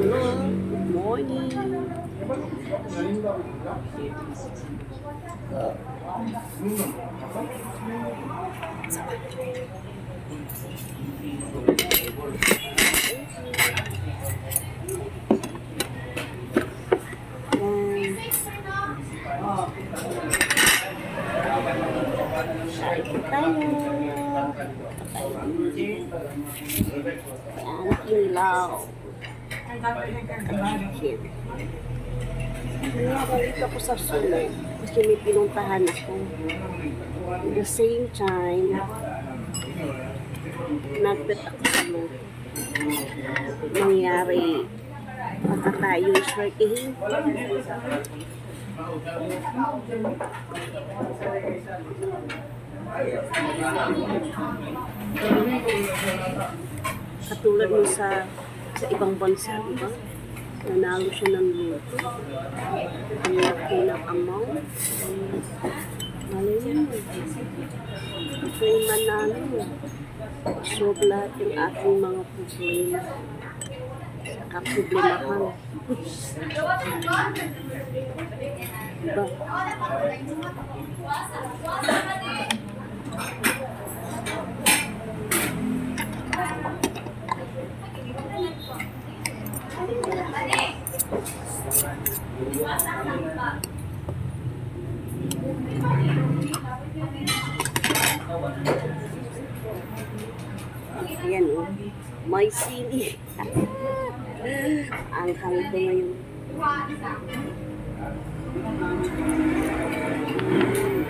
nữa mỗi Thank you. Thank you, Lord. Ayan, kilaw. Chicken. Kaya balik ako sa sulo kasi may pinuntahan ako. At the same time, nagpit ako sa luto. Nangyari, baka tayo swertihin. Katulad mo sa sa ibang bansa, di ba? Nanalo siya ng luto. Ang laki ng amount. Malay mo. Ito yung manalo. Solve lahat yung aking mga problema. Saka problemahan. diba? Ayan o. May sili. Ang hangin ko ngayon. Ano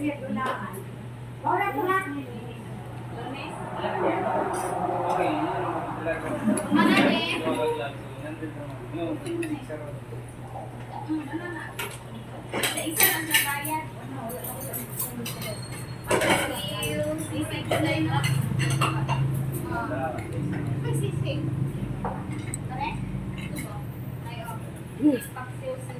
Ora ko na. Sa isa lang na bayad. Yung sisig ko na yun. Ay, sisig. Pare? Ito ba? Ay, oh. hmm. okay. Pag-sisig.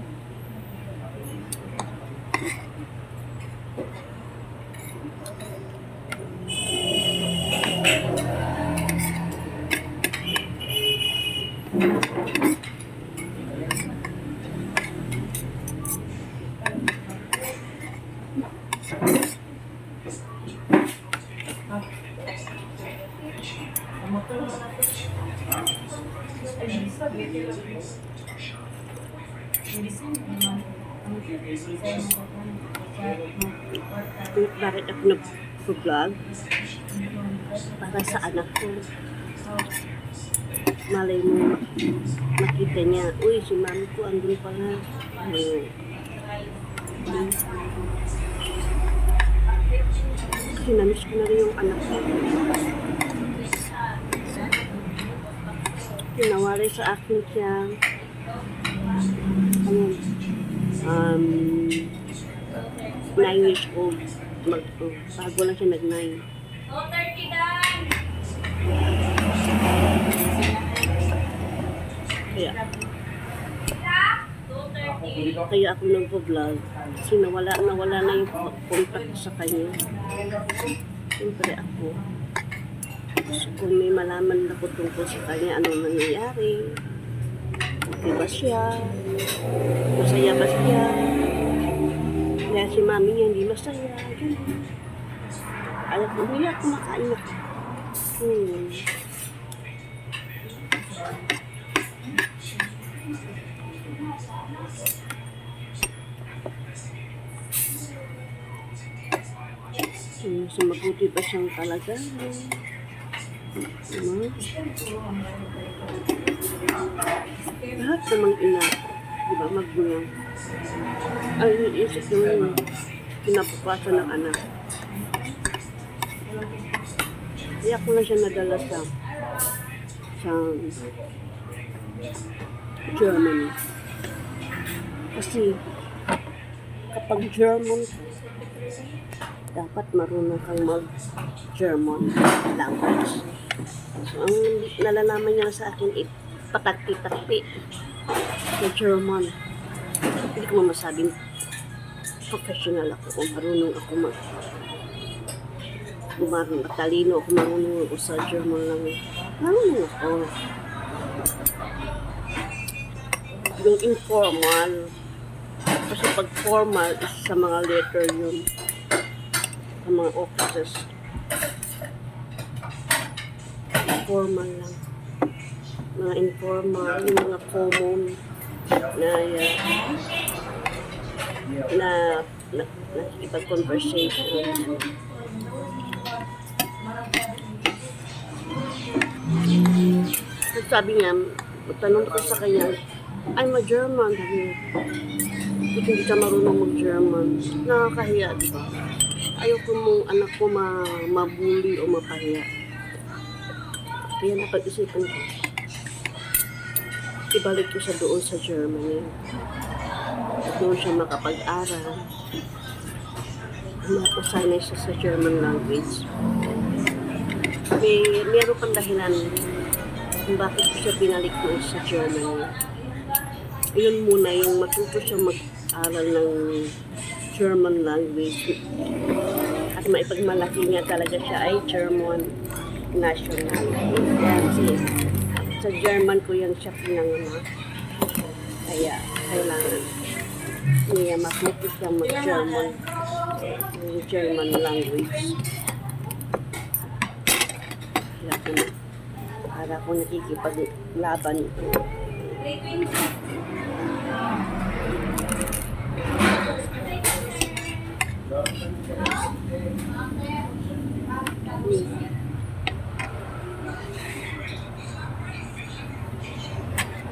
Bakit ako nag-vlog? Para sa anak ko. Malay mo, makita niya, uy, si mami ko andun pala. Ayun. Kasi namiss ko na rin yung anak ko. Tinawari sa akin siya. Um, 9 years old. Mag, oh, bago lang siya nag-9. Kaya, Kaya ako nagpo-vlog. Kasi nawala, nawala na yung contact ko sa kanya. Siyempre ako. Gusto ko may malaman ako tungkol sa kanya, anong nangyayari. Ba siya? Masaya ba? Kaya si mami niya hindi masaya. Ganun. Alam ko, umiyak, kumakain ako. Hmm. Hmm, so mabuti ba siyang talaga? Ano? Lahat namang ina, di ba, magulang. Ay, iniisip yung pinapapasa ng anak. Kaya ko na siya nadala sa sa Germany. Kasi kapag German dapat marunong kang mag-German language. So, ang nalalaman niya sa akin, ipatakti-takti sa German. Hindi ko masabing professional ako kung marunong ako mag marunong matalino ako marunong ako sa German lang. Marunong ako. Yung informal, kasi pag formal sa mga letter yun sa mga offices. Informal lang. Mga informal, yung mga common na uh, na na, na conversation. So, sabi niya, tanong ko sa kanya, I'm a German. "Ba't hindi ka marunong mag-German. Nakakahiya, di ba? Ayoko mong anak ko ma mabuli o mapahiya. Kaya napag-isipan ko. Ibalik ko siya doon sa Germany. At doon siya makapag-aral. Mapasanay siya sa German language. May meron pang dahilan kung bakit ko siya binalik doon sa Germany. Yun muna, yung matuto siya mag-aral ng German language at maipagmalaki niya talaga siya ay German national. Kasi sa German ko yan siya pinanganak. Kaya kailangan niya matuto siya mag-German yung German language. Kaya ako na para ako nakikipaglaban ito.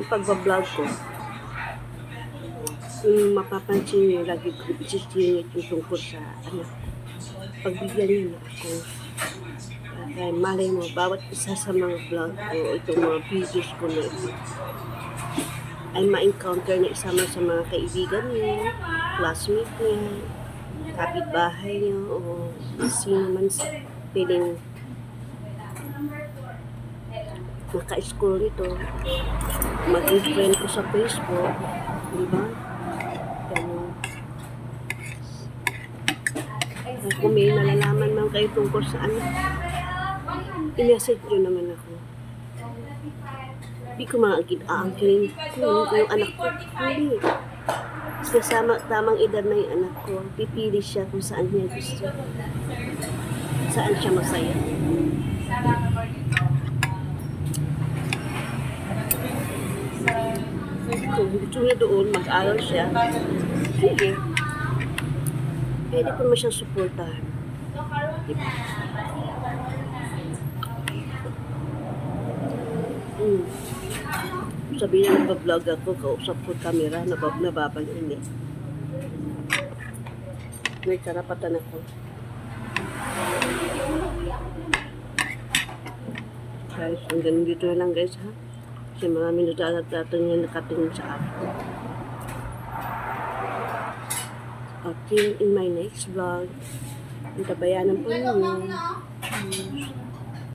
itong pagbablog ko, yung mapapansin niyo, lagi ko isisingit yung tungkol sa anak. Pagbigyan niyo na ako. Ah, Kaya malay mo, bawat isa sa mga vlog ko, itong mga videos ko na ito, ay ma-encounter na isama sa mga kaibigan niyo, classmate niya, kapitbahay niyo, o sino man sa piling maka-school nito, maging friend ko sa Facebook, di ba? Ganun. Kung may nalalaman man kayo tungkol sa anak, i-message nyo naman ako. Hindi ko maagid aangkin ko yung anak ko. Hindi. Sa tamang edad na yung anak ko, pipili siya kung saan niya gusto. Saan siya masaya. Kung gusto niya doon, mag-aral siya, sige. Pwede ko naman siyang suportahan. Diba? Mm. sabihin na nagpa-vlog ako, kausap ko camera, nabab nababansin eh. May karapatan ako. Guys, hanggang dito na lang guys ha. Kasi marami na natin yung nakatingin sa akin. Okay, in my next vlog. Ang tabayanan po ninyo.